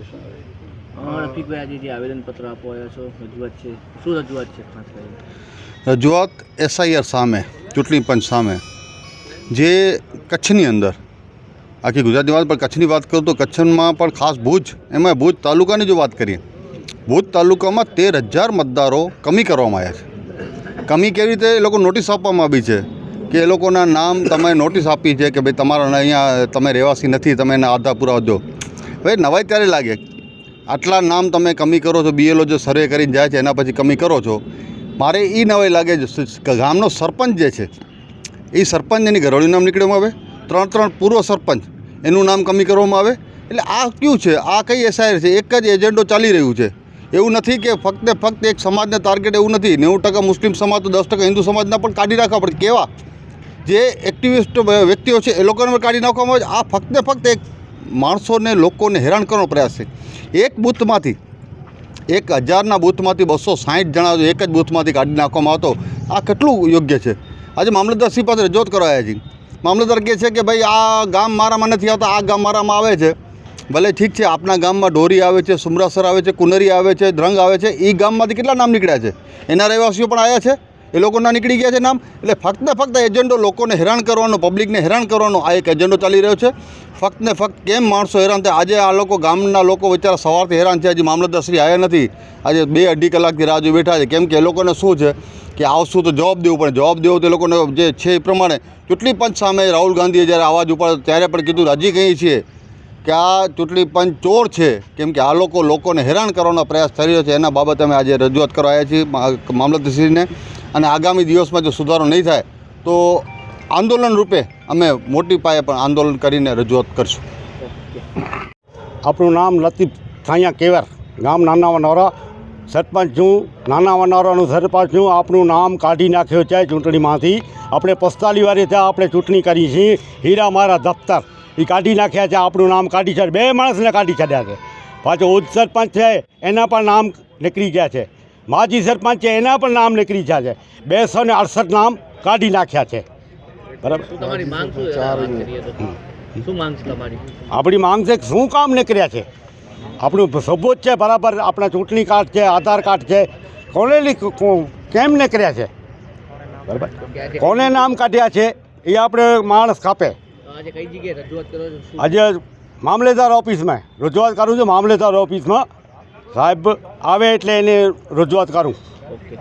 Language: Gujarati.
ભાઈ આજે જે આવેદનપત્ર આપવા આવ્યા છો રજૂઆત છે. શું રજૂઆત છે ખાસ કરીને? રજૂઆત એસઆઈઆર સામે ચૂંટણી પંચ સામે. જે કચ્છની અંદર આખી ગુજરાતની વાત પણ કચ્છની વાત કરું તો કચ્છમાં પણ ખાસ ભુજ એમાં ભુજ તાલુકાની જો વાત કરીએ ભુજ તાલુકામાં તેર હજાર મતદારો કમી કરવામાં આવ્યા છે. કમી કેવી રીતે એ લોકો નોટિસ આપવામાં આવી છે કે એ લોકોના નામ તમે નોટિસ આપી છે કે ભાઈ તમારા અહીંયા તમે રહેવાસી નથી તમે એના આધાર પુરાવા ભાઈ, નવાઈ ત્યારે લાગે. આટલા નામ તમે કમી કરો છો, બીએલઓ જો સર્વે કરીને જાય છે, એના પછી કમી કરો છો. મારે એ નવાઈ લાગે ગામનો સરપંચ જે છે એ સરપંચ એની ઘરવાળીનું નામ નીકળવામાં આવે ત્રણ ત્રણ પૂર્વ સરપંચ, એનું નામ કમી કરવામાં આવે. એટલે આ કયું છે? આ કઈ એસઆઈઆર છે? એક જ એજન્ડો ચાલી રહ્યું છે. એવું નથી કે ફક્ત ફક્ત એક સમાજને ટાર્ગેટ એવું નથી. નેવું ટકા મુસ્લિમ સમાજ તો દસ ટકા હિન્દુ સમાજના પણ કાઢી નાખવા પડે. કેવા? જે એક્ટિવિસ્ટ વ્યક્તિઓ છે, એ લોકોને કાઢી નાખવામાં આવે આ ફક્ત ફક્ત એક માણસોને લોકોને હેરાન કરવાનો પ્રયાસ છે. એક બૂથમાંથી, એક હજારના બૂથમાંથી બસો સાઠ જણા એક જ બૂથમાંથી કાઢી નાખવામાં આવતો, આ કેટલું યોગ્ય છે? આજે મામલતદારશ્રી પાસે રજૂઆત કરવા આવ્યા છીએ. મામલતદાર કહે છે કે ભાઈ, આ ગામ મારામાં નથી આવતા, આ ગામ મારામાં આવે છે. ભલે ઠીક છે આપણા ગામમાં ઢોરી આવે છે, સુમરાસર આવે છે, કુનરી આવે છે, ધ્રંગ આવે છે એ ગામમાંથી કેટલા નામ નીકળ્યા છે? એના રહેવાસીઓ પણ આવ્યા છે? એ લોકોના નીકળી ગયા છે નામ. એટલે ફક્ત ને ફક્ત એજન્ડો લોકોને હેરાન કરવાનો પબ્લિકને હેરાન કરવાનો આ એક એજન્ડો ચાલી રહ્યો છે. ફક્ત ને ફક્ત કેમ માણસો હેરાન થાય? આજે આ લોકો ગામના લોકો બિચારા સવારથી હેરાન છે. હજી મામલતદારશ્રી આવ્યા નથી. આજે બે અઢી કલાકથી રાહ જોઈ બેઠા છે. કેમ કે એ લોકોને શું છે કે આવશું તો જવાબ દેવું પડે. જવાબ દેવો તો એ લોકોને જે છે એ પ્રમાણે ચૂંટણી પંચ સામે રાહુલ ગાંધીએ જ્યારે અવાજ ઉપાડ્યો ત્યારે પણ કીધું, હજી કહીએ છીએ કે આ ચૂંટણી પંચ ચોર છે. કેમ કે આ લોકો લોકોને હેરાન કરવાનો પ્રયાસ થઈ રહ્યો છે. એના બાબતે અમે આજે રજૂઆત કરવા આવ્યા છીએ. મા- મામલતદારશ્રીને અને આગામી દિવસમાં જો સુધારો નહીં થાય, તો આંદોલન રૂપે અમે મોટી પાયે પણ આંદોલન કરીને રજૂઆત કરશું. આપણું નામ લતીફ થાયા કેવર, ગામ નાના વનોરા, સરપંચ છું, નાના વનોરાનું સરપંચ છું આપણું નામ કાઢી નાખ્યો છે ચૂંટણીમાંથી. આપણે પસ્તાલી વારે ત્યાં આપણે ચૂંટણી કરી છે, હીરા મારા દફતર એ કાઢી નાખ્યા છે, આપણું નામ કાઢી છે, બે માણસને કાઢી છડ્યા છે. પાછો ઉચ્ચ સરપંચ છે, એના પણ નામ નીકળી ગયા છે. માજી સરપંચ છે એના પણ નામ નીકળી ગયા છે. બેસો ને અડસઠ નામ કાઢી નાખ્યા છે. બરાબર? આપણી માંગ છે શું કામ નીકળ્યા છે? આપણું સબૂત છે બરાબર? આપણા ચૂંટણી કાર્ડ છે આધાર કાર્ડ છે. કોને કેમ નીકળ્યા છે? બરાબર? કોને નામ કાઢ્યા છે એ આપણે માણસ કાપે. આજે કઈ જગ્યાએ રજૂઆત કરો છો? શું? આજે મામલેદાર ઓફિસમાં. રજૂઆત કરું છું મામલેદાર ઓફિસમાં. સાહેબ આવે એટલે એને રજૂઆત કરું. ઓકે.